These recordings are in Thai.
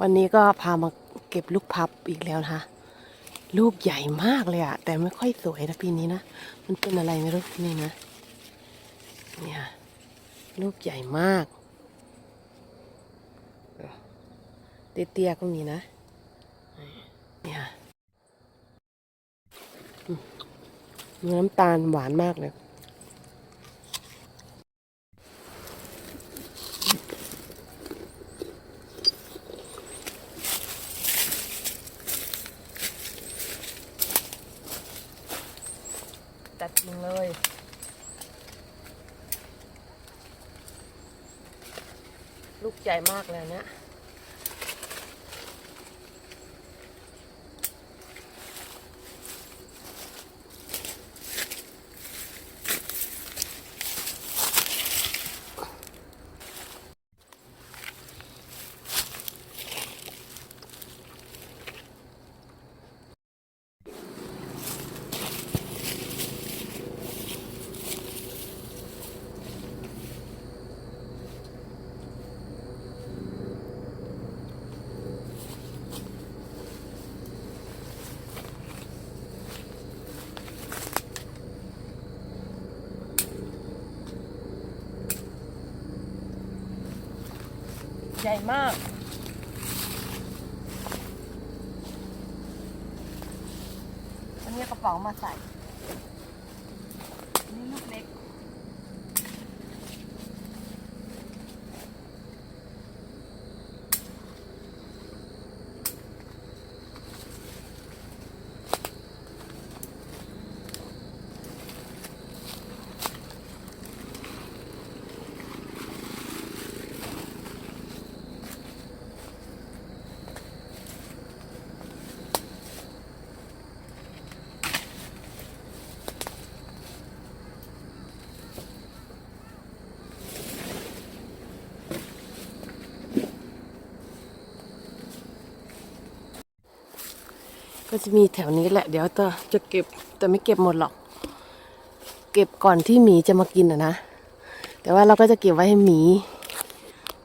วันนี้ก็พามาเก็บลูกพับอีกแล้วนะคะลูกใหญ่มากเลยอะแต่ไม่ค่อยสวยนะปีนี้นะ มันเป็นอะไรไม่รู้นี่นะ เนี่ยลูกใหญ่มาก เตี้ยๆก็มีนะ เนี่ยน้ำตาลหวานมากเลย ริงเลยลูกใหญ่มากเลยเนี่ย หญ่มาก อันนี้กระเป๋ามาใส่นี่ลูกเล็ ก็จะมีแถวนี้แหละ เดี๋ยวจะจะเก็บแต่ไม่เก็บหมดหรอก เก็บก่อนที่หมีจะมากินอะนะ แต่ว่าเราก็จะเก็บไว้ให้หมี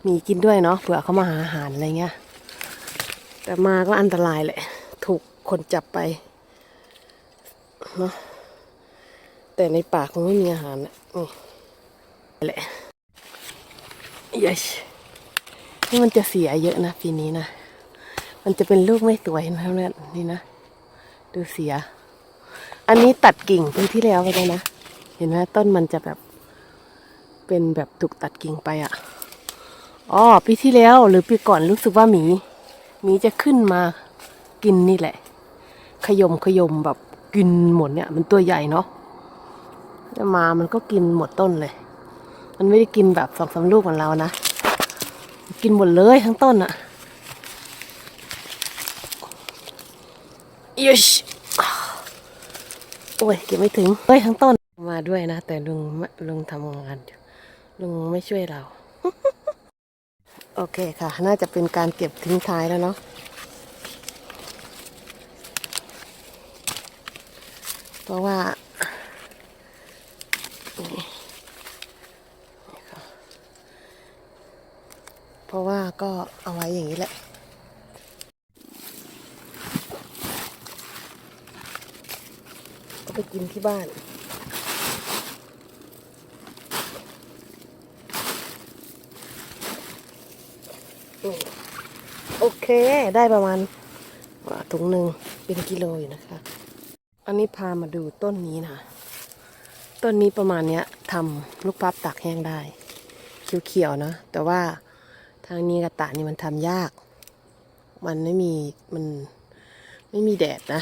หมีกินด้วยเนาะเผื่อเขามาหาอาหารอะไรเงี้ย แต่มาก็อันตรายแหละ ถูกคนจับไปเนาะแต่ในป่าคงไม่มีอาหารนะนี่แหละยชนี่มันจะเสียเยอะนะปีนี้นะ มันจะเป็นลูกไม่สวยนะเนี่ยนี่นะ ดูเสีย อันนี้ตัดกิ่งปีที่แล้วไปเลยนะ เห็นไหมต้นมันจะแบบเป็นแบบถูกตัดกิ่งไปอะ่ะอ๋อปีที่แล้วหรือปีก่อนรู้สึกว่าหมีหมีจะขึ้นมากินนี่แหละ ขยมขยมแบบกินหมดเนี่ย มันตัวใหญ่เนาะมามันก็กินหมดต้นเลย มันไม่ได้กินแบบสองสามลูกเหมือนเรานะ กินหมดเลยทั้งต้นอะ ยชโอ้ยเก็บไม่ถึงเฮ้ยทั้งต้นมาด้วยนะ แต่ลุงลุงทำงานอยู่ลุงไม่ช่วยเรา โอเคค่ะ น่าจะเป็นการเก็บทิ้งท้ายแล้วเนาะเพราะว่าเพราะว่าก็เอาไว้อย่างนี้แหละ ก็ไปกินที่บ้านโอเค ได้ประมาณถุงหนึ่งเป็นกิโลอยู่นะคะ อันนี้พามาดูต้นนี้นะต้นนี้ประมาณเนี้ยทำลูกพับตากแห้งได้ เขียวๆนะ แต่ว่าทางนี้กระตะนี่มันทำยาก มันไม่มีมันไม่มีแดดนะ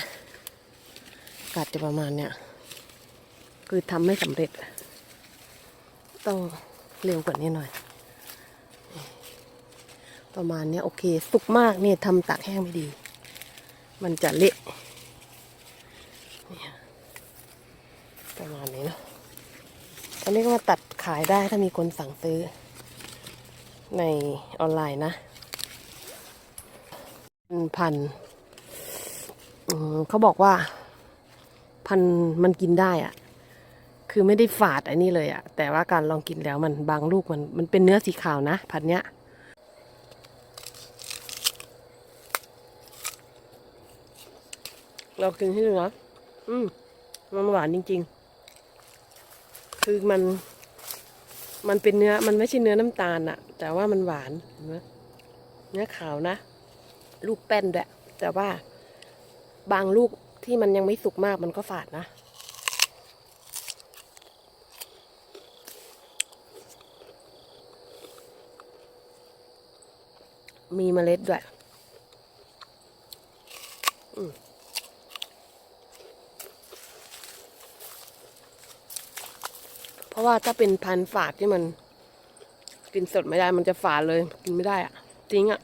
กาศจะประมาณเนี้ยคือทำไม่สำเร็จ ต้องเร็วกว่านี้หน่อย ประมาณเนี้ยโอเค สุกมากเนี่ยทำตากแห้งไม่ดี มันจะเละเนี่ยประมาณนี้เนาะตอนนี้ก็มาตัดขายได้ถ้ามีคนสั่งซื้อ ในออนไลน์นะพันเขาบอกว่า พันมันกินได้อะคือไม่ได้ฝาดอันนี้เลยอะแต่ว่าการลองกินแล้วมันบางลูกมันมันเป็นเนื้อสีขาวนะ พันเนี้ยเรากินให้ดูนะอืมมันหวานจริง ๆ คือมัน มันเป็นเนื้อ มันไม่ใช่เนื้อน้ำตาลอะแต่ว่ามันหวานเห็นไหมเนื้อขาวนะ ลูกแป้นด้วยแต่ว่าบางลูก ที่มันยังไม่สุกมากมันก็ฝาดนะ มีเมล็ดด้วยเพราะว่าถ้าเป็นพันฝาดที่มัน กินสดไม่ได้มันจะฝาดเลย กินไม่ได้อะจริงอะ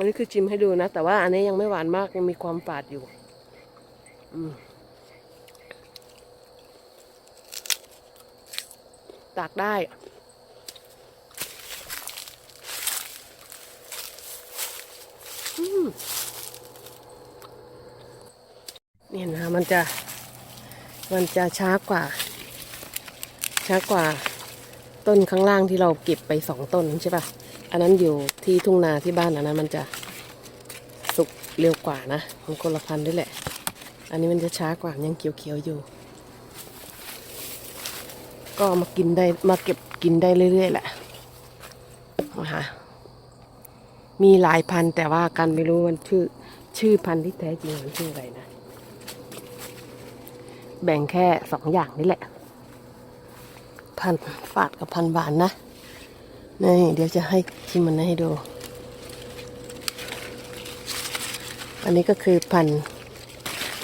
อันนี้คือชิมให้ดูนะ แต่ว่าอันนี้ยังไม่หวานมากยังมีความฝาดอยู่ อืมตากได้เนี่ยนะมันจะ มันจะช้ากว่า ช้ากว่า ต้นข้างล่างที่เราเก็บไปสองต้นใช่ปะ่ะ อันนั้นอยู่ที่ทุ่งนาที่บ้านอันนั้นมันจะสุกเร็วกว่านะมันคนละพันธุ์ด้วยแหละ อันนี้มันจะช้ากว่ายังเขียวๆอยู่ ก็มากินได้มาเก็บกินได้เรื่อยๆแหละนะคะมีหลายพันธุ์แต่ว่ากันไม่รู้มันชื่อชื่อพันธุ์ที่แท้จริงมันชื่ออะไรนะ แบ่งแค่สองอย่างนี่แหละ พันธุ์ฝาดกับพันธุ์หวานนะ นี่เดี๋ยวจะให้ชิมมันให้ดู อันนี้ก็คือพัน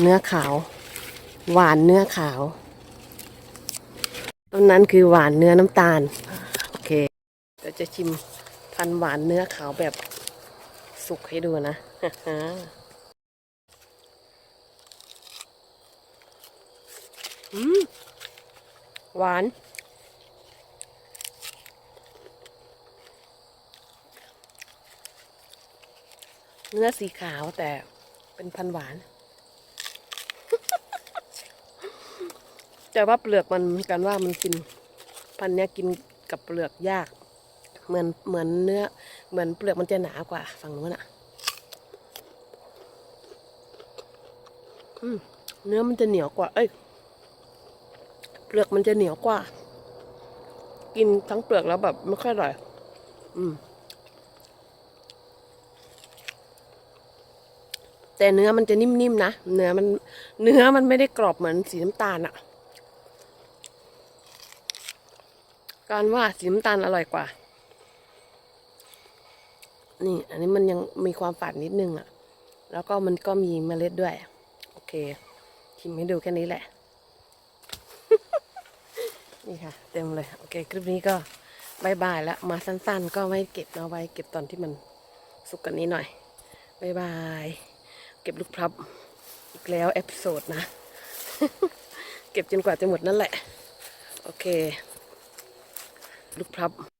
เนื้อขาว หวานเนื้อขาว ต้นนั้นคือหวานเนื้อน้ำตาล โอเคเดี๋ยวจะชิมพันหวานเนื้อขาวแบบสุกให้ดูนะอืมหวาน เนื้อสีขาวแต่เป็นพันหวาน แต่ว่าเปลือกมันกันว่ามันกิน พันเนี้ยกินกับเปลือกยาก เหมือนเหมือนเนื้อ เหมือนเปลือกมันจะหนากว่าฝั่งนู้นอะเนื้อมันจะเหนียวกว่า เอ้ย เปลือกมันจะเหนียวกว่า กินทั้งเปลือกแล้วแบบไม่ค่อยอร่อย อืม แต่เนื้อมันจะนิ่มๆนะเนื้อมันเนื้อมันไม่ได้กรอบเหมือนสีน้ำตาลอะการว่าสีน้ำตาลอร่อยกว่า นี่ อันนี้มันยังมีความฝาดนิดนึงอะแล้วก็มันก็มีเมล็ดด้วย โอเคชิมให้ดูแค่นี้แหละ นี่ค่ะ เต็มเลย โอเค คลิปนี้ก็บายบายแล้วมาสั้นๆ ก็ไม่เก็บเอาไว้เก็บตอนที่มันสุกกันนี้หน่อยบายบาย ก็บลูกพลับอีกแล้วเอพิโซดนะ เก็บจนกว่าจะหมดนั่นแหละ โอเค ลูกพลับ